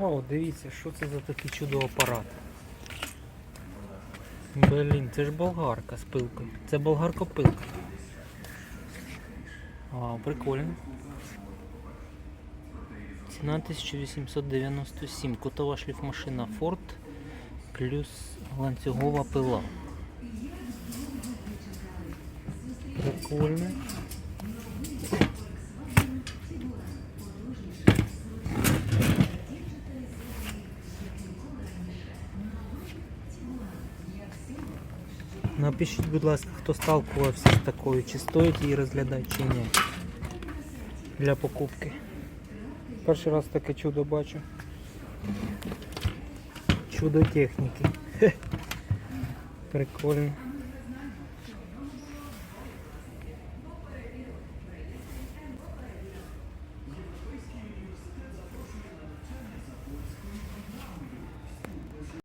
О, дивіться, що це за такий чудо-апарат. Блін, це ж болгарка з пилкою. Це болгарка-пилка. А, прикольно. Ціна 1897. Кутова шліфмашина Ford плюс ланцюгова пила. Прикольно. Напишіть, будь ласка, хто сталкувався з такою, чи стоїть її розглядати, чи ні. Для покупки. Перший раз таке чудо бачу. Чудо техніки. Прикольно.